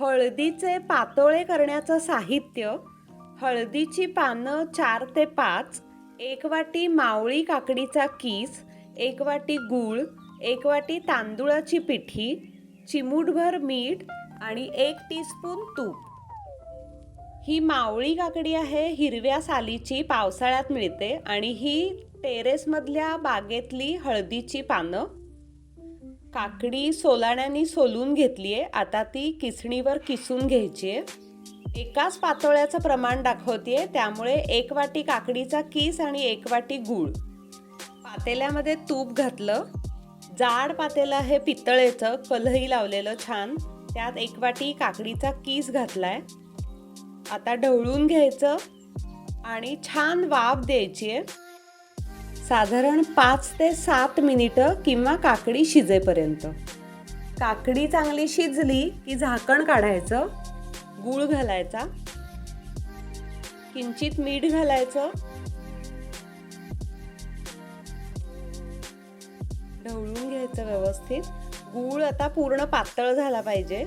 हळदीचे पातोळे करण्याचं साहित्य हळदीची पानं चार ते पाच एक वाटी मावळी काकडीचा कीस एक वाटी गूळ एक वाटी तांदुळाची पिठी चिमूटभर मीठ आणि एक टीस्पून तूप. ही मावळी काकडी आहे हिरव्या सालीची पावसाळ्यात मिळते आणि ही टेरेसमधल्या बागेतली हळदीची पानं. काकडी सोलाण्याने सोलून घेतली आहे आता ती किसणीवर किसून घ्यायची आहे एकाच पातोळ्याचं प्रमाण दाखवते त्यामुळे एक वाटी काकडीचा किस आणि एक वाटी गूळ. पातेल्यामध्ये तूप घातलं. जाड पातेलं आहे पितळेचं कलही लावलेलं छान. त्यात एक वाटी काकडीचा किस घातलाय. आता ढवळून घ्यायचं. आणि छान वाफ द्यायची आहे साधारण पाच ते सात मिनिटं किंवा काकडी शिजेपर्यंत. काकडी चांगली शिजली की झाकण काढायचं गूळ घालायचा किंचित मीठ घालायचं ढवळून घ्यायचं व्यवस्थित. गूळ आता पूर्ण पातळ झाला पाहिजे.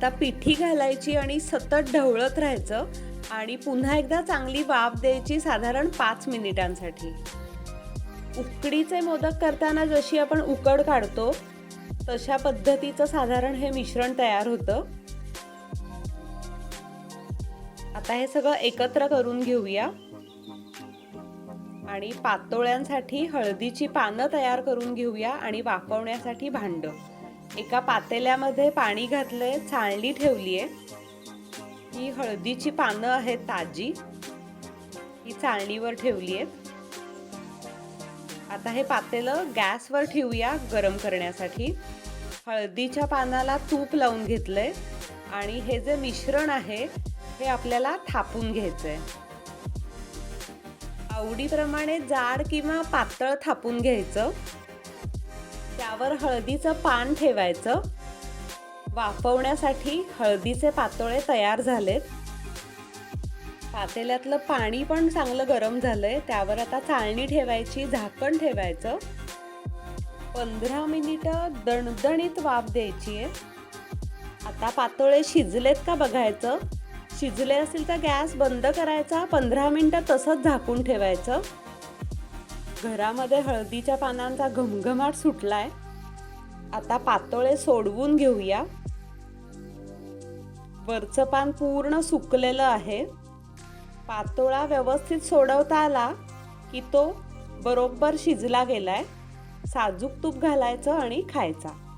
आता पिठी घालायची आणि सतत ढवळत राहायचं आणि पुन्हा एकदा चांगली वाफ द्यायची साधारण पाच मिनिटांसाठी. उकडीचे मोदक करताना जशी आपण उकड काढतो तशा पद्धतीचं साधारण हे मिश्रण तयार होतं. आता हे सगळं एकत्र करून घेऊया. आणि पातोळ्यांसाठी हळदीची पानं तयार करून घेऊया आणि वाफवण्यासाठी भांडं. एका पातेल्यामध्ये पाणी घातलंय चाळणी ठेवली आहे ही हळदीची पानं आहेत ताजी. ही चाळणीवर ठेवली आहेत आता हे पातेलं गॅसवर ठेवूया गरम करण्यासाठी. हळदीच्या पानाला तूप लावून घेतलंय आणि हे जे मिश्रण आहे हे आपल्याला थापून घ्यायचं आहे आवडीप्रमाणे जाड किंवा पातळ थापून घ्यायचं. त्यावर हळदीचं पान ठेवायचं. वाफवण्यासाठी हळदीचे पातोळे तयार झालेत. पातेल्यातलं पाणी पण चांगलं गरम झालंय. त्यावर आता चाळणी ठेवायची झाकण ठेवायचं. पंधरा मिनिटं दणदणीत वाफ द्यायची आहे. आता पातोळे शिजलेत का बघायचं. शिजले असेल तर गॅस बंद करायचा. पंधरा मिनिटं तसंच झाकून ठेवायचं. घरामध्ये हळदीच्या पानांचा घमघमाट सुटलाय. आता पातोळे सोडवून घेऊया. वरचं पान पूर्ण सुकलेलं आहे. पातोळा व्यवस्थित सोडवता आला की तो बरोबर शिजला गेलाय. साजूक तूप घालायचं आणि खायचा.